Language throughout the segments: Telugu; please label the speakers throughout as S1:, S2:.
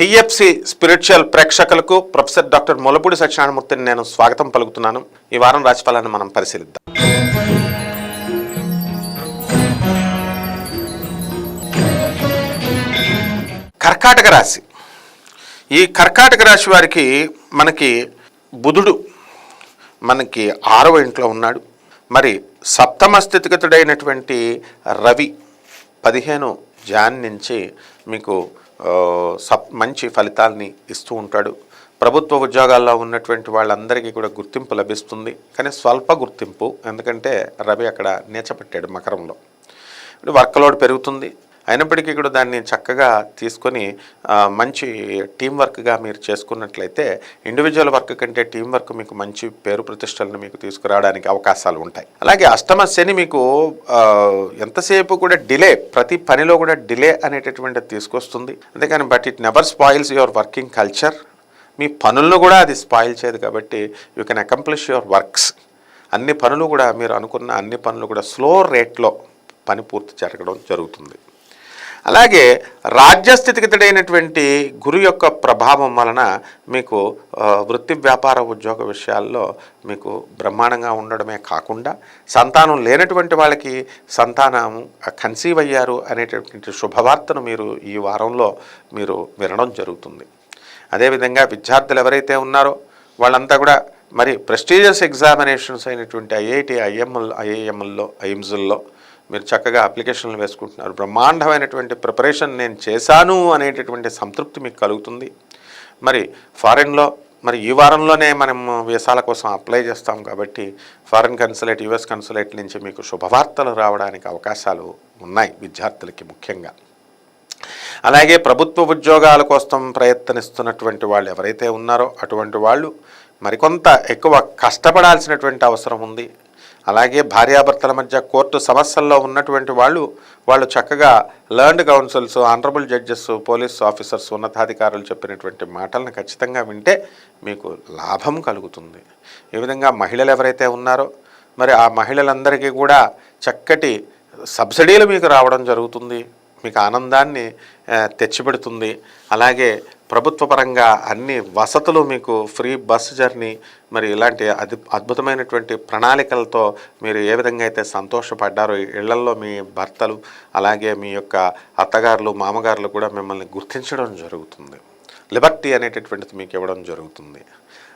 S1: పిఎఫ్సి స్పిరిచువల్ ప్రేక్షకులకు ప్రొఫెసర్ డాక్టర్ మొలపూడి సత్యనారాయణమూర్తిని నేను స్వాగతం పలుకుతున్నాను. ఈ వారం రాశిఫలాన్ని మనం పరిశీలిద్దాం. కర్కాటక రాశి. ఈ కర్కాటక రాశి వారికి మనకి బుధుడు మనకి ఆరవ ఇంట్లో ఉన్నాడు. మరి సప్తమ స్థితిగతుడైనటువంటి రవి పదిహేను జాన్ నుంచి మీకు సప్ మంచి ఫలితాల్ని ఇస్తూ ఉంటాడు. ప్రభుత్వ ఉద్యోగాల్లో ఉన్నటువంటి వాళ్ళందరికీ కూడా గుర్తింపు లభిస్తుంది. కానీ స్వల్ప గుర్తింపు ఎందుకంటే రవి అక్కడ నేచపెట్టాడు మకరంలో. వర్క్లోడ్ వర్క్ లోడ్ పెరుగుతుంది. అయినప్పటికీ కూడా దాన్ని చక్కగా తీసుకొని మంచి టీం వర్క్గా మీరు చేసుకున్నట్లయితే ఇండివిజువల్ వర్క్ కంటే టీం వర్క్ మీకు మంచి పేరు ప్రతిష్టలను మీకు తీసుకురావడానికి అవకాశాలు ఉంటాయి. అలాగే అష్టమ శని మీకు ఎంతసేపు కూడా డిలే ప్రతి పనిలో కూడా డిలే అనేటటువంటిది తీసుకొస్తుంది. అంతేకాని but it never spoils your working culture మీ పనులను కూడా అది స్పాయిల్ చేయదు కాబట్టి you can accomplish your works అన్ని పనులు కూడా మీరు అనుకున్న అన్ని పనులు కూడా స్లో రేట్లో పని పూర్తి జరగడం జరుగుతుంది. అలాగే రాజ్యస్థితిగతుడైనటువంటి గురు యొక్క ప్రభావం వలన మీకు వృత్తి వ్యాపార ఉద్యోగ విషయాల్లో మీకు బ్రహ్మాండంగా ఉండడమే కాకుండా సంతానం లేనటువంటి వాళ్ళకి సంతానం కన్సీవ్ అయ్యారు అనేటటువంటి శుభవార్తను మీరు ఈ వారంలో మీరు వినడం జరుగుతుంది. అదేవిధంగా విద్యార్థులు ఎవరైతే ఉన్నారో వాళ్ళంతా కూడా మరి ప్రెస్టీజియస్ ఎగ్జామినేషన్స్ అయినటువంటి ఐఐటి ఐఎంఎల్ ఐఏఎంఎల్లో ఐఎమ్స్ల్లో మీరు చక్కగా అప్లికేషన్లు వేసుకుంటున్నారు. బ్రహ్మాండమైనటువంటి ప్రిపరేషన్ నేను చేశాను అనేటటువంటి సంతృప్తి మీకు కలుగుతుంది. మరి ఫారెన్లో మరి ఈ వారంలోనే మనం వీసాల కోసం అప్లై చేస్తాం కాబట్టి ఫారెన్ కన్సులేట్ యుఎస్ కన్సులేట్ నుంచి మీకు శుభవార్తలు రావడానికి అవకాశాలు ఉన్నాయి విద్యార్థులకి ముఖ్యంగా. అలాగే ప్రభుత్వ ఉద్యోగాల కోసం ప్రయత్నిస్తున్నటువంటి వాళ్ళు ఎవరైతే ఉన్నారో అటువంటి వాళ్ళు మరికొంత ఎక్కువ కష్టపడాల్సినటువంటి అవసరం ఉంది. అలాగే భార్యాభర్తల మధ్య కోర్టు సమస్యల్లో ఉన్నటువంటి వాళ్ళు వాళ్ళు చక్కగా learned counsels honourable judges police officers ఉన్నతాధికారులు చెప్పినటువంటి మాటలను ఖచ్చితంగా వింటే మీకు లాభం కలుగుతుంది. ఈ విధంగా మహిళలు ఎవరైతే ఉన్నారో మరి ఆ మహిళలందరికీ కూడా చక్కటి సబ్సిడీలు మీకు రావడం జరుగుతుంది. మీకు ఆనందాన్ని తెచ్చిపెడుతుంది. అలాగే ప్రభుత్వ పరంగా అన్ని వసతులు మీకు ఫ్రీ బస్ జర్నీ మరి ఇలాంటి అద్భు అద్భుతమైనటువంటి ప్రణాళికలతో మీరు ఏ విధంగా అయితే సంతోషపడ్డారో ఇళ్ళల్లో మీ భర్తలు అలాగే మీ యొక్క అత్తగారులు మామగారులు కూడా మిమ్మల్ని గుర్తించడం జరుగుతుంది. లిబర్టీ అనేటటువంటిది మీకు ఇవ్వడం జరుగుతుంది.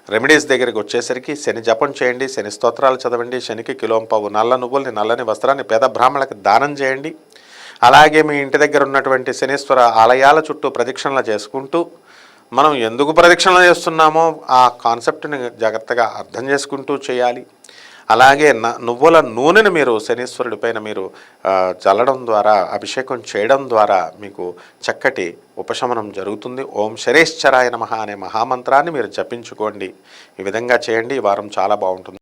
S1: రెమెడీస్ దగ్గరికి వచ్చేసరికి శని జపం చేయండి శని స్తోత్రాలు చదవండి శనికి కిలోంపావు నల్ల నువ్వుల్ని నల్లని వస్త్రాన్ని పేద బ్రాహ్మణులకు దానం చేయండి. అలాగే మీ ఇంటి దగ్గర ఉన్నటువంటి శనీశ్వర ఆలయాల చుట్టూ ప్రదక్షిణలు చేసుకుంటూ మనం ఎందుకు ప్రదక్షిణ చేస్తున్నామో ఆ కాన్సెప్ట్ని జాగ్రత్తగా అర్థం చేసుకుంటూ చేయాలి. అలాగే న నువ్వుల నూనెను మీరు శనీశ్వరుడి పైన మీరు చల్లడం ద్వారా అభిషేకం చేయడం ద్వారా మీకు చక్కటి ఉపశమనం జరుగుతుంది. ఓం శరేశ్చరాయ నమ అనే మహామంత్రాన్ని మీరు జపించుకోండి. ఈ విధంగా చేయండి. ఈ వారం చాలా బాగుంటుంది.